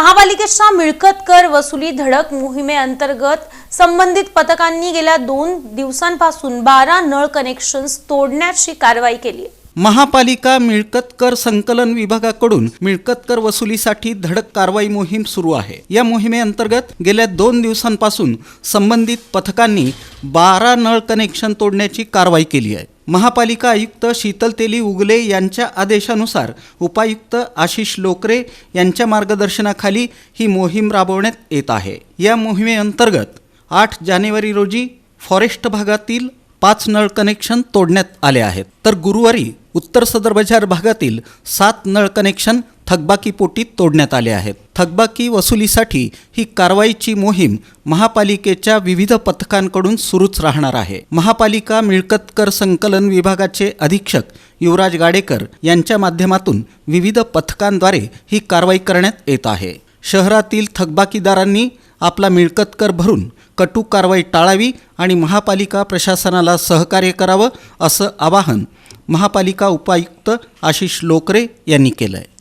महापालिकेच्या मिळकत कर वसुली धडक मोहिमेअंतर्गत संबंधित पथकांनी गेल्या दोन दिवसांपासून बारा नळ कनेक्शन्स तोडण्याची कारवाई केली आहे. महापालिका मिळकत कर संकलन विभागाकडून मिळकत कर वसुलीसाठी धडक कारवाई मोहीम सुरू आहे. या मोहिमेअंतर्गत गेल्या दोन दिवसांपासून संबंधित पथकांनी बारा नळ कनेक्शन तोडण्याची कारवाई केली आहे. महापालिका आयुक्त शीतल तेली उगले यांच्या आदेशानुसार उपायुक्त आशिष लोकरे यांच्या मार्गदर्शनाखाली ही मोहीम राबवण्यात येत आहे. या मोहिमेअंतर्गत आठ जानेवारी रोजी फॉरेस्ट भागातील पाच नळ कनेक्शन तोडण्यात आले आहेत. तर गुरुवारी उत्तर सदर बाजार भागातील सात नळ कनेक्शन थकबाकीपोटी तोडण्यात आले आहेत. थकबाकी वसुलीसाठी ही कारवाईची मोहीम महापालिकेच्या विविध पथकांकडून सुरूच राहणार आहे. महापालिका मिळकत कर संकलन विभागाचे अधीक्षक युवराज गाडेकर यांच्या माध्यमातून विविध पथकांद्वारे ही कारवाई करण्यात येत आहे. शहरातील थकबाकीदारांनी आपला मिळकत कर भरून कटू कारवाई टाळावी आणि महापालिका प्रशासनाला सहकार्य करावं असं आवाहन महापालिका उपायुक्त आशिष लोकरे यांनी केलं आहे